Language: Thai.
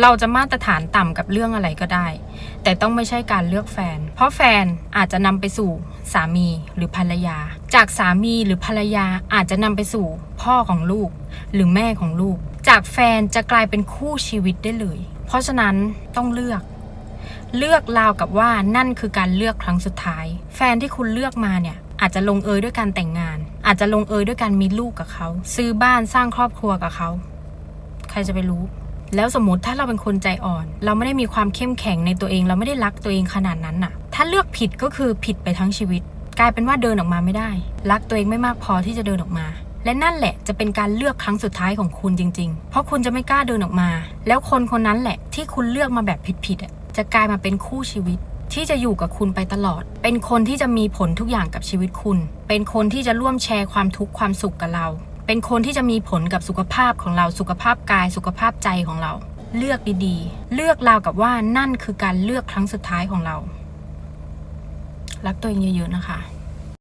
เราจะมาตรฐานต่ำกับเรื่องอะไรก็ได้ แต่ต้องไม่ใช่การเลือกแฟน เพราะแฟนอาจจะนำไปสู่สามีหรือภรรยา จากสามีหรือภรรยาอาจจะนำไปสู่พ่อของลูก หรือแม่ของลูก จากแฟนจะกลายเป็นคู่ชีวิตได้เลย เพราะฉะนั้นต้องเลือก เลือกราวกับว่านั่นคือการเลือกครั้งสุดท้าย แฟนที่คุณเลือกมาเนี่ยอาจจะลงเอยด้วยการแต่งงาน อาจจะลงเอยด้วยการมีลูกกับเขา ซื้อบ้านสร้างครอบครัวกับเขา ใครจะไปรู้ แล้วสมมติถ้าเราเป็นคนใจอ่อน เราไม่ได้มีความเข้มแข็งในตัวเอง เราไม่ได้รักตัวเองขนาดนั้นน่ะ ถ้าเลือกผิดก็คือผิดไปทั้งชีวิต กลายเป็นว่าเดินออกมาไม่ได้ รักตัวเองไม่มากพอที่จะเดินออกมา และนั่นแหละจะเป็นการเลือกครั้งสุดท้ายของคุณจริง ๆ เพราะคุณจะไม่กล้าเดินออกมา แล้วคนคนนั้นแหละที่คุณเลือกมาแบบผิดๆจะกลายมาเป็นคู่ชีวิตที่จะอยู่กับคุณไปตลอด เป็นคนที่จะมีผลทุกอย่างกับชีวิตคุณ เป็นคนที่จะร่วมแชร์ความทุกข์ความสุขกับเรา เป็นคนที่จะมีผลกับสุขภาพของเราสุขภาพกายสุขภาพใจของเรา เลือกดีๆ เลือกราวกับว่านั่นคือการเลือกครั้งสุดท้ายของเรา รักตัวเองเยอะๆนะคะ